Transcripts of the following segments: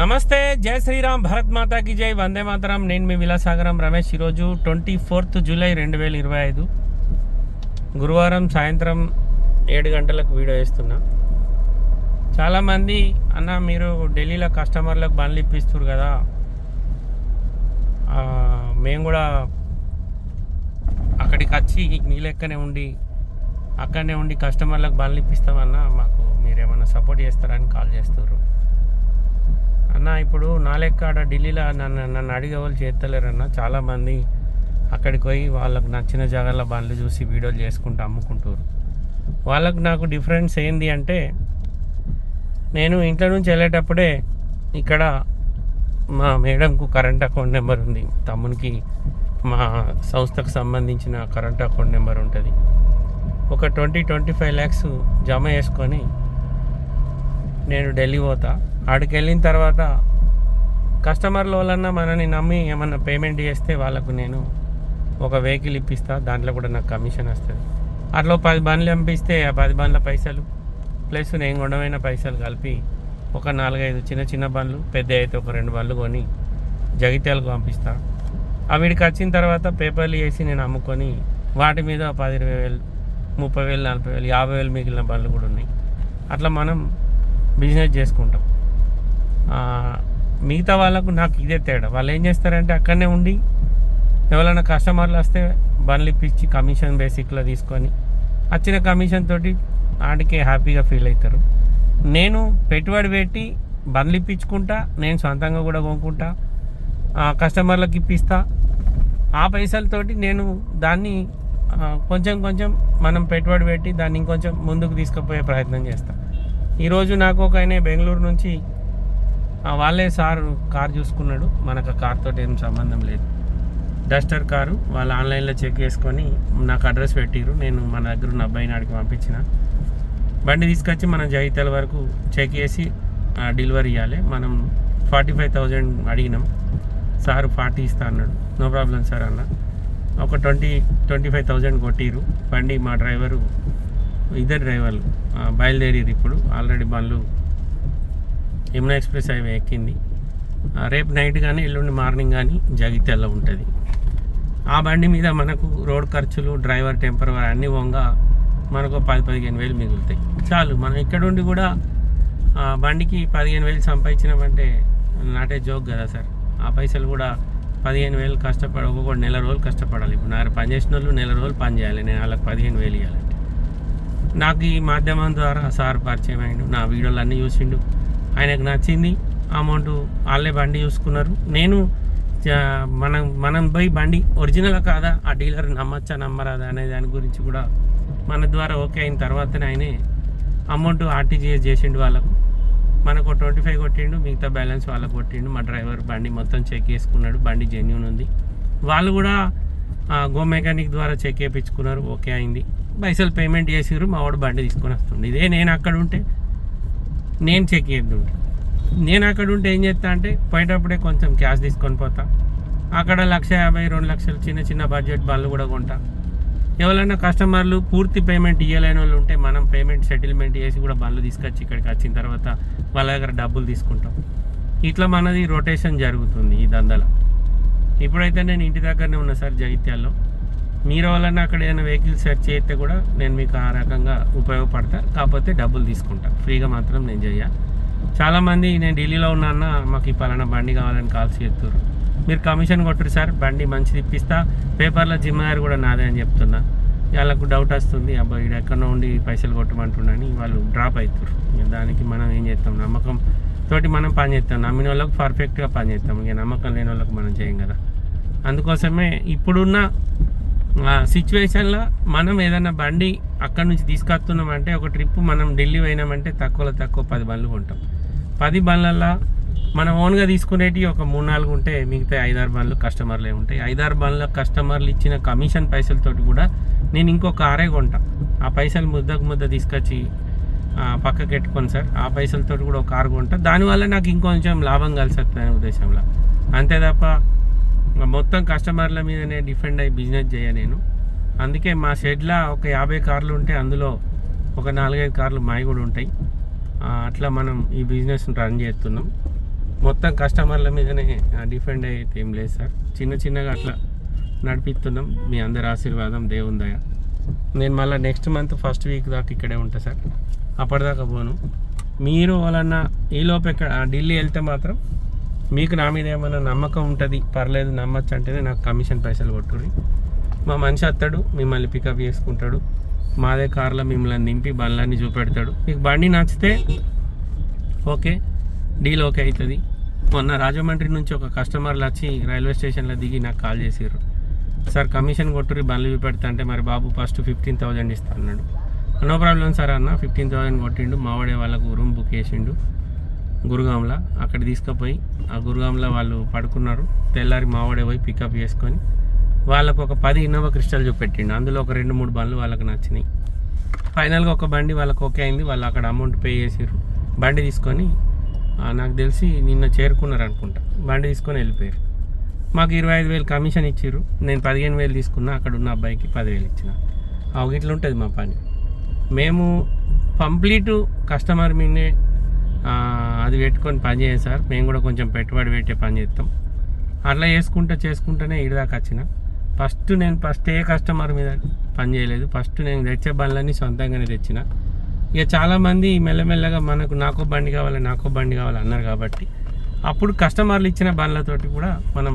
నమస్తే జై శ్రీరామ్ భరత్ మాతాకి జై వందే మాతరం. నేను మీ విలాసాగరం రమేష్. ఈరోజు ట్వంటీ ఫోర్త్ జూలై రెండు వేల ఇరవై ఐదు. గురువారం సాయంత్రం ఏడు గంటలకు వీడియో వేస్తున్నా చాలామంది అన్న మీరు ఢిల్లీలో కస్టమర్లకు బండ్లు ఇప్పిస్తారు కదా. మేము కూడా అక్కడికి వచ్చి మీ లెక్కనే ఉండి అక్కడనే ఉండి కస్టమర్లకు బండ్లు ఇప్పిస్తామన్నా మాకు మీరు ఏమైనా సపోర్ట్ చేస్తారని కాల్ చేస్తారు అన్న ఇప్పుడు నా లెక్క ఢిల్లీలో నన్ను నన్ను అడిగే వాళ్ళు చేస్తలేరన్న చాలామంది అక్కడికి పోయి వాళ్ళకు నచ్చిన జాగాల బండ్లు చూసి వీడియోలు చేసుకుంటూ అమ్ముకుంటారు వాళ్ళకు నాకు డిఫరెన్స్ ఏంది అంటే నేను ఇంట్లో నుంచి వెళ్ళేటప్పుడే ఇక్కడ మా మేడంకు కరెంట్ అకౌంట్ నెంబర్ ఉంది. తమ్మునికి మా సంస్థకు సంబంధించిన కరెంట్ అకౌంట్ నెంబర్ ఉంటుంది. ఒక ట్వంటీ ట్వంటీ ఫైవ్ ల్యాక్స్ జమ చేసుకొని నేను ఢిల్లీ పోతా. ఆడికి వెళ్ళిన తర్వాత కస్టమర్ల వాళ్ళన్నా మనని నమ్మి ఏమన్నా పేమెంట్ చేస్తే వాళ్ళకు నేను ఒక వెహికల్ ఇప్పిస్తా దాంట్లో కూడా నాకు కమిషన్ వస్తుంది. అట్లా పది బండ్లు పంపిస్తే ఆ పది బండ్ల పైసలు ప్లస్ నేను కొండమైన పైసలు కలిపి ఒక నాలుగైదు చిన్న చిన్న బండ్లు పెద్ద అయితే ఒక రెండు బండ్లు కొని జగిత్యాలకు పంపిస్తా. అవిడికి వచ్చిన తర్వాత పేపర్లు వేసి నేను అమ్ముకొని వాటి మీద పది ఇరవై వేలు ముప్పై వేలు నలభై వేలు యాభై వేలు మిగిలిన బండ్లు కూడా ఉన్నాయి. అట్లా మనం బిజినెస్ చేసుకుంటాం. మిగతా వాళ్ళకు నాకు ఇదే తేడా. వాళ్ళు ఏం చేస్తారంటే అక్కడనే ఉండి ఎవరైనా కస్టమర్లు వస్తే బండ్లు ఇప్పించి కమిషన్ బేసిక్లో తీసుకొని వచ్చిన కమిషన్ తోటి ఆడికే హ్యాపీగా ఫీల్ అవుతారు. నేను పెట్టుబడి పెట్టి బండ్లు ఇప్పించుకుంటా నేను సొంతంగా కూడా కొనుక్కుంటా కస్టమర్లకు ఇప్పిస్తా. ఆ పైసలతోటి నేను దాన్ని కొంచెం కొంచెం మనం పెట్టుబడి పెట్టి దాన్ని ఇంకొంచెం ముందుకు తీసుకుపోయే ప్రయత్నం చేస్తాను ఈరోజు నాకు ఒక ఆయన బెంగళూరు నుంచి వాళ్ళే సార్ కార్ చూసుకున్నాడు. మనకు ఆ కార్తో ఏం సంబంధం లేదు. డస్టర్ కారు వాళ్ళు ఆన్లైన్లో చెక్ చేసుకొని నాకు అడ్రస్ పెట్టిరు నేను మన దగ్గర ఉన్న అబ్బాయి నాడికి పంపించిన. బండి తీసుకొచ్చి మనం జగిత్యాల వరకు చెక్ చేసి డెలివరీ ఇవ్వాలి మనం ఫార్టీ ఫైవ్ థౌజండ్ అడిగినాం. సార్ ఫార్టీ ఇస్తా అన్నాడు. నో ప్రాబ్లం సార్ అన్న. ఒక ట్వంటీ ట్వంటీ ఫైవ్ థౌజండ్ కొట్టిరు బండి మా డ్రైవరు ఇద్దరు డ్రైవర్లు బయలుదేరిరు ఇప్పుడు. ఆల్రెడీ బండ్లు యమునా ఎక్స్ప్రెస్ హైవే ఎక్కింది. రేపు నైట్ కానీ ఎల్లుండి మార్నింగ్ కానీ జగిత్యాల ఉంటుంది. ఆ బండి మీద మనకు రోడ్ ఖర్చులు డ్రైవర్ టెంపర్ అన్నీ వంగ మనకు పది పదిహేను వేలు మిగులుతాయి. చాలు మనం ఇక్కడుండి కూడా ఆ, బండికి పదిహేను వేలు సంపాదించినామంటే నాటే జోక్ కదా సార్. ఆ పైసలు కూడా పదిహేను వేలు కష్టపడి ఒక్కొక్కటి నెల రోజులు కష్టపడాలి. ఇప్పుడు నాకు పని చేసిన వాళ్ళు నెల రోజులు పని చేయాలి నేను వాళ్ళకి పదిహేను వేలు ఇవ్వాలంటే నాకు ఈ మాధ్యమం ద్వారా సార్ పరిచయం అయిండు నా వీడియోలు అన్నీ చూసిండు. ఆయనకు నచ్చింది. అమౌంట్ వాళ్ళే బండి చూసుకున్నారు. నేను మనం మనం పోయి బండి ఒరిజినల్ కాదా? ఆ డీలర్ నమ్మచ్చా నమ్మరాదా అనే దాని గురించి కూడా మన ద్వారా ఓకే అయిన తర్వాతనే ఆయనే అమౌంట్ ఆర్టీజీఎస్ చేసిండు వాళ్ళకు. మనకు ట్వంటీ ఫైవ్ కొట్టిండు మిగతా బ్యాలెన్స్ వాళ్ళకు కొట్టిండు. మా డ్రైవర్ బండి మొత్తం చెక్ చేసుకున్నాడు. బండి జెన్యున్ ఉంది. వాళ్ళు కూడా గో మెకానిక్ ద్వారా చెక్ చేయించుకున్నారు. ఓకే అయింది. పైసలు పేమెంట్ చేసిర్రు. మా వాడు బండి తీసుకొని వస్తుండే. ఇదే నేను అక్కడ ఉంటే నేను చెక్ చేద్దుంటే నేను అక్కడ ఉంటే ఏం చేస్తా అంటే పోయేటప్పుడే కొంచెం క్యాష్ తీసుకొని పోతా. అక్కడ లక్ష యాభై రెండు లక్షలు చిన్న చిన్న బడ్జెట్ బండ్లు కూడా కొంటా. ఎవరైనా కస్టమర్లు పూర్తి పేమెంట్ ఇవ్వలేని వాళ్ళు ఉంటే మనం పేమెంట్ సెటిల్మెంట్ చేసి కూడా బండ్లు తీసుకొచ్చి ఇక్కడికి వచ్చిన తర్వాత వాళ్ళ దగ్గర డబ్బులు తీసుకుంటాం. ఇట్లా మనది రొటేషన్ జరుగుతుంది ఈ దందల. ఇప్పుడైతే నేను ఇంటి దగ్గరనే ఉన్నా సార్ జగిత్యాల్లో. మీరు వాళ్ళని అక్కడ ఏదైనా వెహికల్ సెర్చ్ చేస్తే కూడా నేను మీకు ఆ రకంగా ఉపయోగపడతా. కాకపోతే డబ్బులు తీసుకుంటా. ఫ్రీగా మాత్రం నేను చెయ్య. చాలామంది నేను ఢిల్లీలో ఉన్నా మాకు ఈ పలానా బండి కావాలని కాల్స్ చేస్తారు మీరు కమిషన్ కొట్టరు సార్ బండి మంచిది ఇప్పిస్తా. పేపర్లో జిమ్మదారి కూడా నాదే అని చెప్తున్నా. వాళ్ళకు డౌట్ వస్తుంది అబ్బాయి ఇక్కడ ఎక్కడో ఉండి పైసలు కొట్టమంటున్నాని వాళ్ళు డ్రాప్ అవుతారు ఇక దానికి మనం ఏం చేస్తాం? నమ్మకం తోటి మనం పని చేస్తాం. నమ్మిన వాళ్ళకి పర్ఫెక్ట్గా పని చేస్తాం. ఇక నమ్మకం లేని వాళ్ళకి మనం చేయం కదా. అందుకోసమే ఇప్పుడున్న సిచ్యువేషన్లో మనం ఏదైనా బండి అక్కడి నుంచి తీసుకొస్తున్నామంటే ఒక ట్రిప్ మనం ఢిల్లీ పోయినామంటే తక్కువలో తక్కువ పది బండ్లు కొంటాం. పది బండ్లల్లో మనం ఓన్గా తీసుకునేటి ఒక మూడు నాలుగు ఉంటే మిగతా ఐదారు బండ్లు కస్టమర్లే ఉంటాయి. ఐదారు బండ్ల కస్టమర్లు ఇచ్చిన కమిషన్ పైసలతోటి కూడా నేను ఇంకో కారే కొంటా. ఆ పైసలు ముద్దకు ముద్ద తీసుకొచ్చి పక్కకి పెట్టుకోను సార్ ఆ పైసలతోటి కూడా ఒక కారు కొంటా. దానివల్ల నాకు ఇంకొంచెం లాభం కలిసి వస్తుంది అనే ఉద్దేశంలో. అంతే తప్ప మొత్తం కస్టమర్ల మీదనే డిఫెండ్ అయ్యి బిజినెస్ చేయ నేను. అందుకే మా షెడ్లో ఒక యాభై కార్లు ఉంటే అందులో ఒక నాలుగైదు కార్లు మావి కూడా ఉంటాయి. అట్లా మనం ఈ బిజినెస్ రన్ చేస్తున్నాం. మొత్తం కస్టమర్ల మీదనే డిపెండ్ అయితే ఏం లేదు సార్. చిన్న చిన్నగా అట్లా నడిపిస్తున్నాం. మీ అందరి ఆశీర్వాదం దేవుని దయ. నేను మళ్ళీ నెక్స్ట్ మంత్ ఫస్ట్ వీక్ దాకా ఇక్కడే ఉంటా సార్. అప్పటిదాకా పోను. మీరు వాళ్ళన్నా ఈలోపు ఎక్కడ ఢిల్లీ వెళ్తే మాత్రం మీకు నా మీద ఏమైనా నమ్మకం ఉంటుంది పర్లేదు నమ్మచ్చు అంటేనే నాకు కమిషన్ పైసలు కొట్టుర్రి. మా మనిషి వస్తాడు మిమ్మల్ని పికప్ చేసుకుంటాడు. మాదే కార్లో మిమ్మల్ని నింపి బండ్లన్నీ చూపెడతాడు. మీకు బండి నచ్చితే ఓకే డీల్ ఓకే అవుతుంది మొన్న రాజమండ్రి నుంచి ఒక కస్టమర్లు వచ్చి రైల్వే స్టేషన్లో దిగి నాకు కాల్ చేసారు సార్ కమిషన్ కొట్టురి బండ్లు చూపెడతా అంటే మరి బాబు ఫస్ట్ ఫిఫ్టీన్ థౌజండ్ ఇస్తా అన్నాడు. నో ప్రాబ్లం సార్ అన్న ఫిఫ్టీన్ థౌజండ్ కొట్టిండు మావాడే వాళ్ళకు రూమ్ బుక్ చేసిండు. గురుగాంలో అక్కడ తీసుకుపోయి ఆ గురుగాంలో వాళ్ళు పడుకున్నారు. తెల్లారి మావాడే పోయి పికప్ చేసుకొని వాళ్ళకు ఒక పది ఇన్నోవా క్రిస్టల్ చూపెట్టిండు. అందులో ఒక రెండు మూడు బండ్లు వాళ్ళకి నచ్చినాయి. ఫైనల్గా ఒక బండి వాళ్ళకి ఓకే అయింది. వాళ్ళు అక్కడ అమౌంట్ పే చేసారు బండి తీసుకొని నాకు తెలిసి నిన్న చేరుకున్నారు అనుకుంటా. బండి తీసుకొని వెళ్ళిపోయారు. మాకు ఇరవై ఐదు వేలు కమిషన్ ఇచ్చారు నేను పదిహేను వేలు తీసుకున్నా. అక్కడ ఉన్న అబ్బాయికి పదివేలు ఇచ్చిన. ఇట్లా ఉంటుంది మా పని. మేము కంప్లీట్ కస్టమర్ మీదే అది పెట్టుకొని పని చేయం సార్. మేము కూడా కొంచెం పెట్టుబడి పెట్టే పని చేస్తాం. అట్లా చేసుకుంటూ చేసుకుంటూనే ఇటు దాకా వచ్చిన. ఫస్ట్ నేను ఫస్ట్ ఏ కస్టమర్ మీద పని చేయలేదు. ఫస్ట్ నేను తెచ్చే బండ్లన్నీ సొంతంగానే తెచ్చిన. ఇక చాలామంది మెల్లమెల్లగా మనకు నాకో బండి కావాలి నాకో బండి కావాలి అన్నారు కాబట్టి అప్పుడు కస్టమర్లు ఇచ్చిన బండ్లతోటి కూడా మనం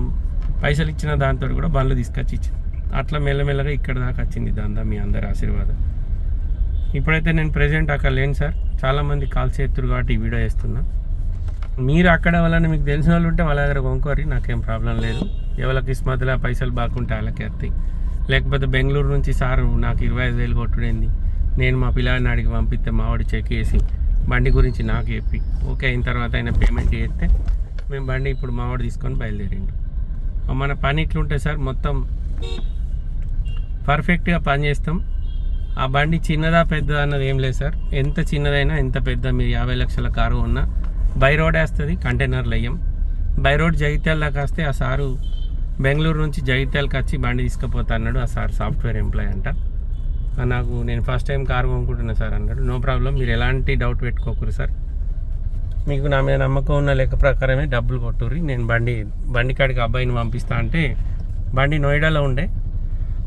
పైసలు ఇచ్చిన దాంతో కూడా బండ్లు తీసుకొచ్చి ఇచ్చింది అట్లా మెల్లమెల్లగా ఇక్కడ దాకా వచ్చింది దందా మీ అందరి ఆశీర్వాదం. ఇప్పుడైతే నేను ప్రెజెంట్ అక్కడ లేను సార్. చాలామంది కాల్ చేస్తున్నారు కాబట్టి ఈ వీడియో చేస్తున్నా. మీరు అక్కడ వాళ్ళని మీకు తెలిసిన వాళ్ళు ఉంటే వాళ్ళ దగ్గర కొనుక్కోరి నాకేం ప్రాబ్లం లేదు. ఎవరికి ఇస్మతులా పైసలు బాగుంటే వాళ్ళకి వస్తాయి. లేకపోతే బెంగళూరు నుంచి సారు నాకు ఇరవై ఐదు వేలు కొట్టుడైంది. నేను మా పిల్లాడిని అడిగి పంపిస్తే మావాడు చెక్ చేసి బండి గురించి నాకు చెప్పి ఓకే అయిన తర్వాత ఆయన పేమెంట్ చేస్తే మేము బండి ఇప్పుడు మావాడు తీసుకొని బయలుదేరిండు. మన పని ఇట్లుంటే సార్ మొత్తం పర్ఫెక్ట్గా పని చేస్తాం. ఆ బండి చిన్నదా పెద్ద అన్నది ఏం లేదు సార్. ఎంత చిన్నదైనా ఎంత పెద్ద మీరు యాభై లక్షల కారు ఉన్నా బై రోడ్ వేస్తుంది కంటైనర్లు వేయం. బై రోడ్ జగిత్యాలకు వస్తే ఆ సారు బెంగళూరు నుంచి జగిత్యాలకు వచ్చి బండి తీసుకుపోతా అన్నాడు ఆ సార్ సాఫ్ట్వేర్ ఎంప్లాయ్ అంట. నాకు నేను ఫస్ట్ టైం కారు కొనుక్కుంటున్నా సార్ అన్నాడు. నో ప్రాబ్లం మీరు ఎలాంటి డౌట్ పెట్టుకోకూరు సార్. మీకు నా మీద నమ్మకం ఉన్న లెక్క ప్రకారమే డబ్బులు కొట్టుర్రి. నేను బండి బండి కాడికి అబ్బాయిని పంపిస్తా అంటే బండి నోయిడాలో ఉండే.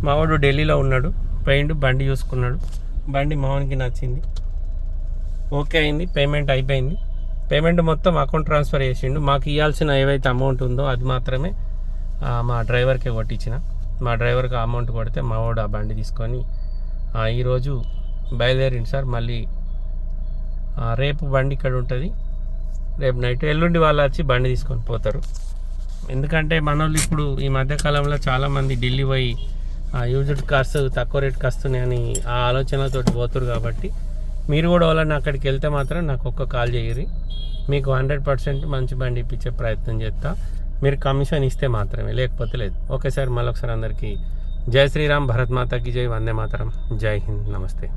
మావాడు ఢిల్లీలో ఉన్నాడు. పోయిండు బండి చూసుకున్నాడు. బండి మావానికి నచ్చింది. ఓకే అయింది పేమెంట్ అయిపోయింది. పేమెంట్ మొత్తం అకౌంట్ ట్రాన్స్ఫర్ చేసిండు. మాకు ఇవ్వాల్సిన ఏవైతే అమౌంట్ ఉందో అది మాత్రమే మా డ్రైవర్కే కొట్టించిన. మా డ్రైవర్కి అమౌంట్ కొడితే మా వాడు ఆ బండి తీసుకొని ఈరోజు బయలుదేరింది సార్. మళ్ళీ రేపు బండి ఇక్కడ ఉంటుంది. రేపు నైట్ ఎల్లుండి వాళ్ళు వచ్చి బండి తీసుకొని పోతారు. ఎందుకంటే మన వాళ్ళు ఇప్పుడు ఈ మధ్యకాలంలో చాలామంది ఢిల్లీ పోయి యూజ్డ్ కార్స్ తక్కువ రేట్కి వస్తున్నాయని ఆ ఆలోచనతోటి పోతురు కాబట్టి మీరు కూడా వాళ్ళని అక్కడికి వెళ్తే మాత్రం నాకు ఒక్క కాల్ చేయరి మీకు హండ్రెడ్ పర్సెంట్ మంచి బండి ఇప్పించే ప్రయత్నం చేస్తా. మీరు కమిషన్ ఇస్తే మాత్రమే లేకపోతే లేదు. ఓకే సార్ మళ్ళొకసారి అందరికీ జై శ్రీరామ్ భరత్ మాతాకి జై వందే మాతరం. జై హింద్ నమస్తే.